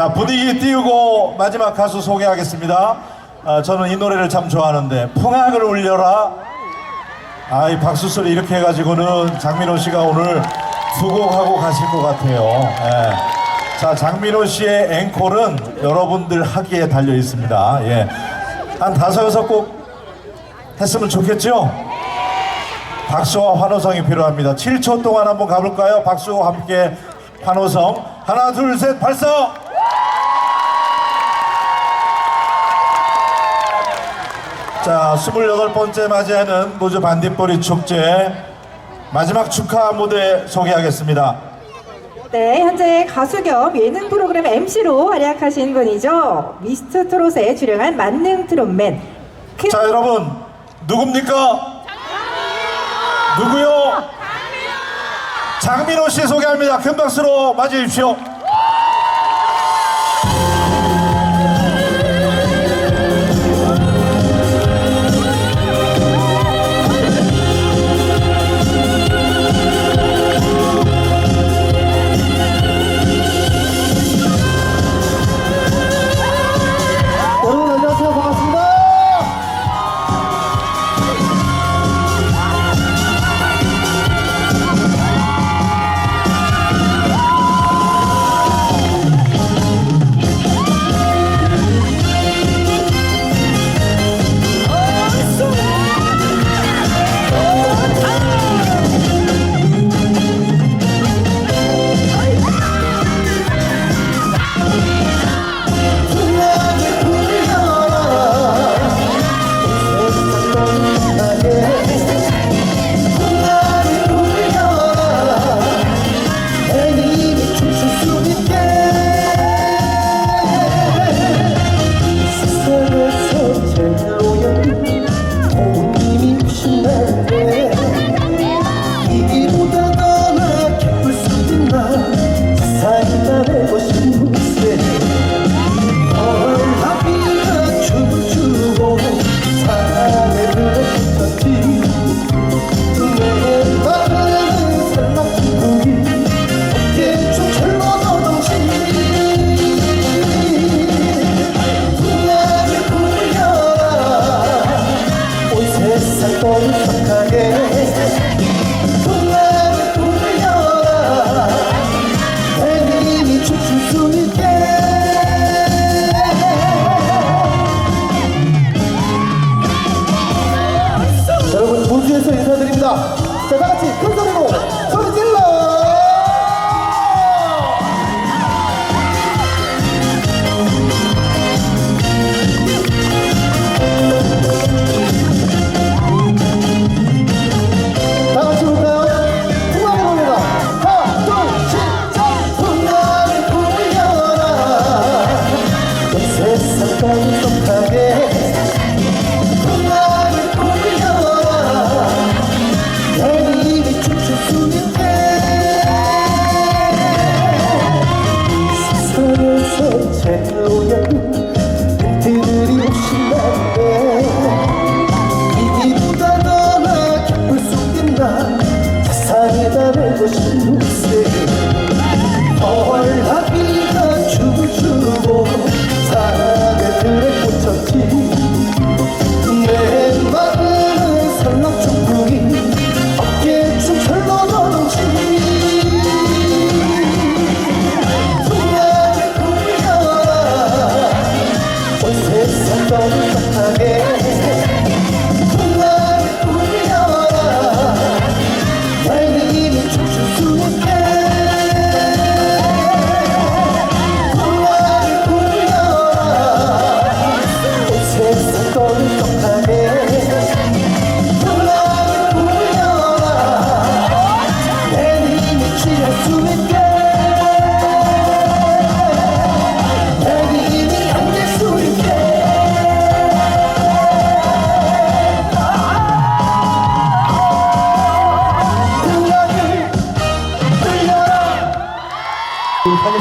자 분위기 띄우고 마지막 가수 소개하겠습니다. 아, 저는 이 노래를 참 좋아하는데 풍악을 울려라. 아이 박수 소리 이렇게 해가지고는 장민호 씨가 오늘 두 곡 하고 가실 것 같아요. 예. 자 장민호 씨의 앵콜은 여러분들 하기에 달려 있습니다. 예. 한 다섯 여섯 곡 했으면 좋겠죠? 박수와 환호성이 필요합니다. 7초 동안 한번 가볼까요? 박수와 함께 환호성. 하나, 둘, 셋, 발사! 자, 28번째 맞이하는 무주 반딧불이 축제 마지막 축하 무대 소개하겠습니다. 네, 현재 가수 겸 예능 프로그램 MC로 활약하신 분이죠. 미스터 트롯에 출연한 만능 트롯맨. 그 자, 여러분, 누굽니까? 누구요? 장민호 씨 소개합니다. 큰 박수로 맞이해 주십시오.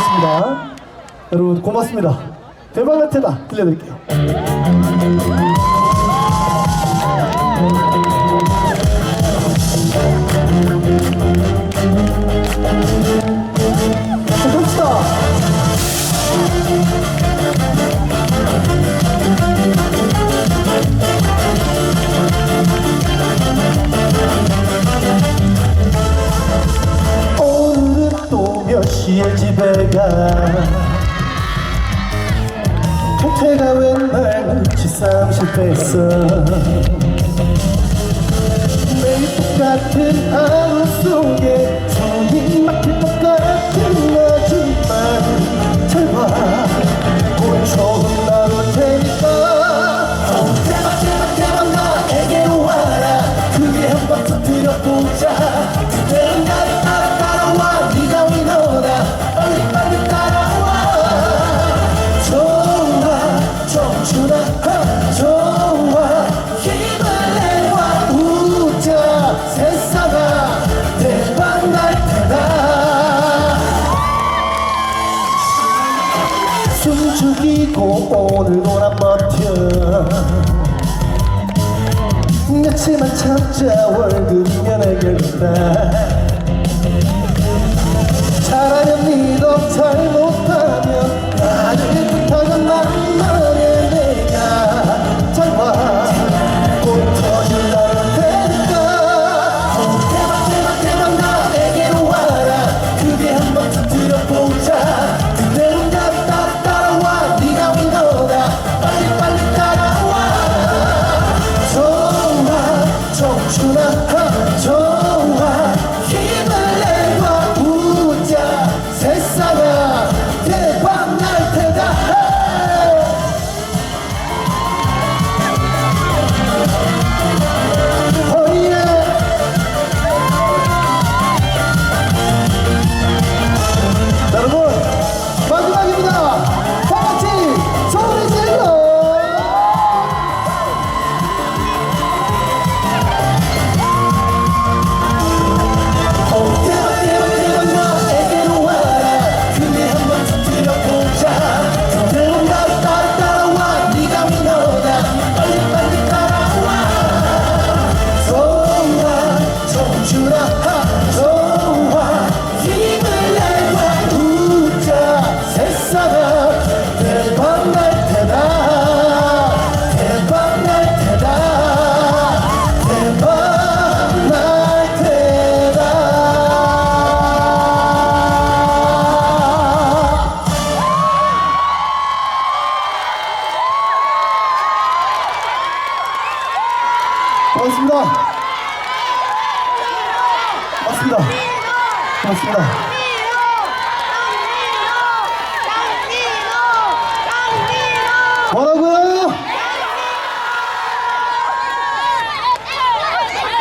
하겠습니다. 여러분 고맙습니다. 대박 같으다 들려드릴게요 싸움 오늘도 난 버텨 그치만 참자 월급이면 해결이다. 잘하면 믿어 잘못하면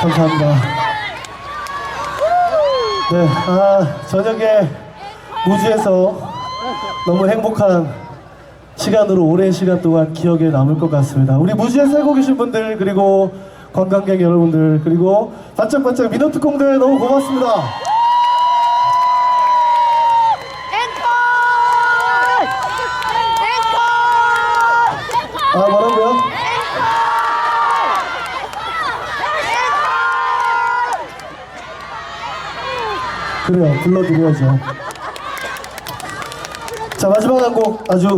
감사합니다. 네, 아, 저녁에 무지에서 너무 행복한 시간으로 오랜 시간 동안 기억에 남을 것 같습니다. 우리 무지에 살고 계신 분들, 그리고 관광객 여러분들, 그리고 반짝반짝 민호특공들 너무 고맙습니다. 아, 뭐라고요? 그래요, 불러드려야죠. 자, 마지막 한 곡 아주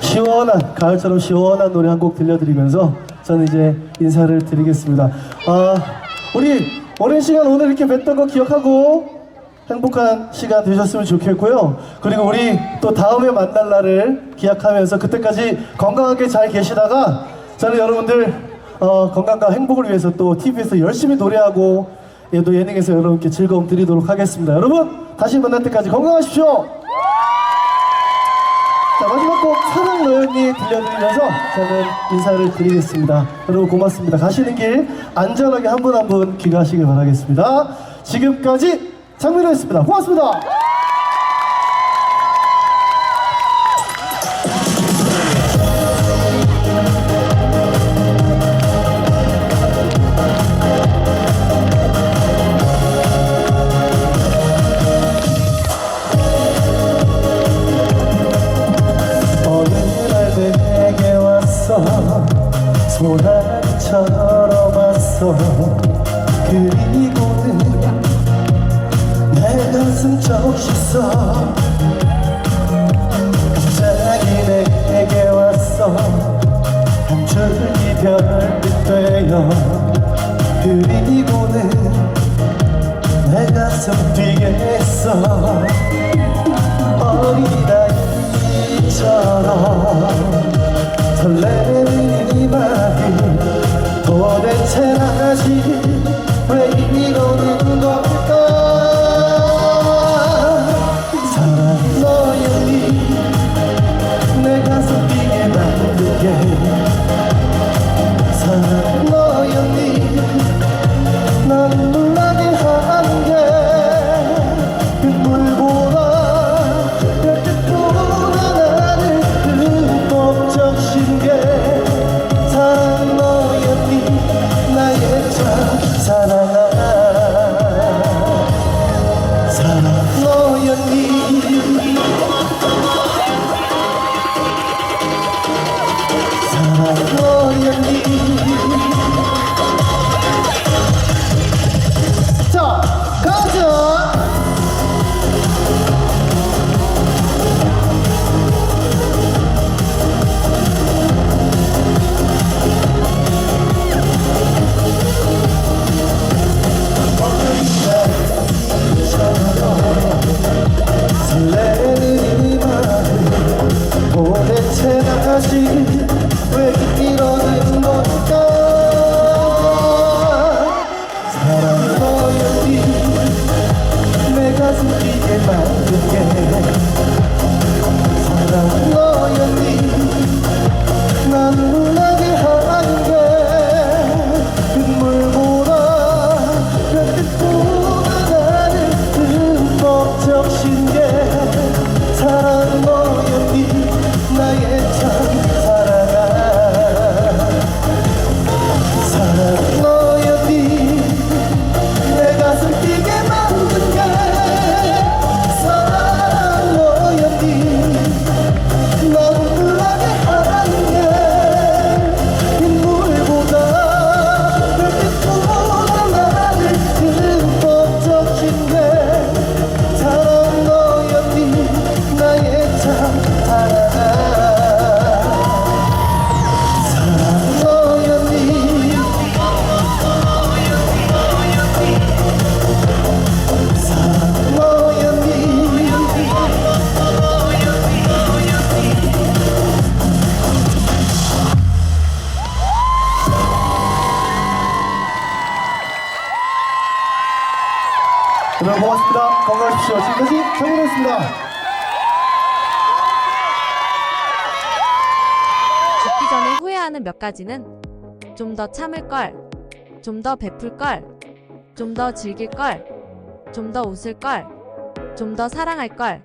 시원한, 가을처럼 시원한 노래 한 곡 들려드리면서 저는 이제 인사를 드리겠습니다. 아, 우리 오랜 시간 오늘 이렇게 뵀던 거 기억하고 행복한 시간 되셨으면 좋겠고요. 그리고 우리 또 다음에 만날 날을 기약하면서 그때까지 건강하게 잘 계시다가 저는 여러분들 어, 건강과 행복을 위해서 또 TV에서 열심히 노래하고 예, 또 예능에서 여러분께 즐거움 드리도록 하겠습니다. 여러분 다시 만날 때까지 건강하십시오. 자 마지막 곡 사랑 너였니 들려드리면서 저는 인사를 드리겠습니다. 여러분 고맙습니다. 가시는 길 안전하게 한 분 한 분 귀가하시길 바라겠습니다. 지금까지 장민호였습니다. 고맙습니다. 별 전에 후회하는 몇 가지는 좀 더 참을 걸, 좀 더 베풀 걸, 좀 더 즐길 걸, 좀 더 웃을 걸, 좀 더 사랑할 걸,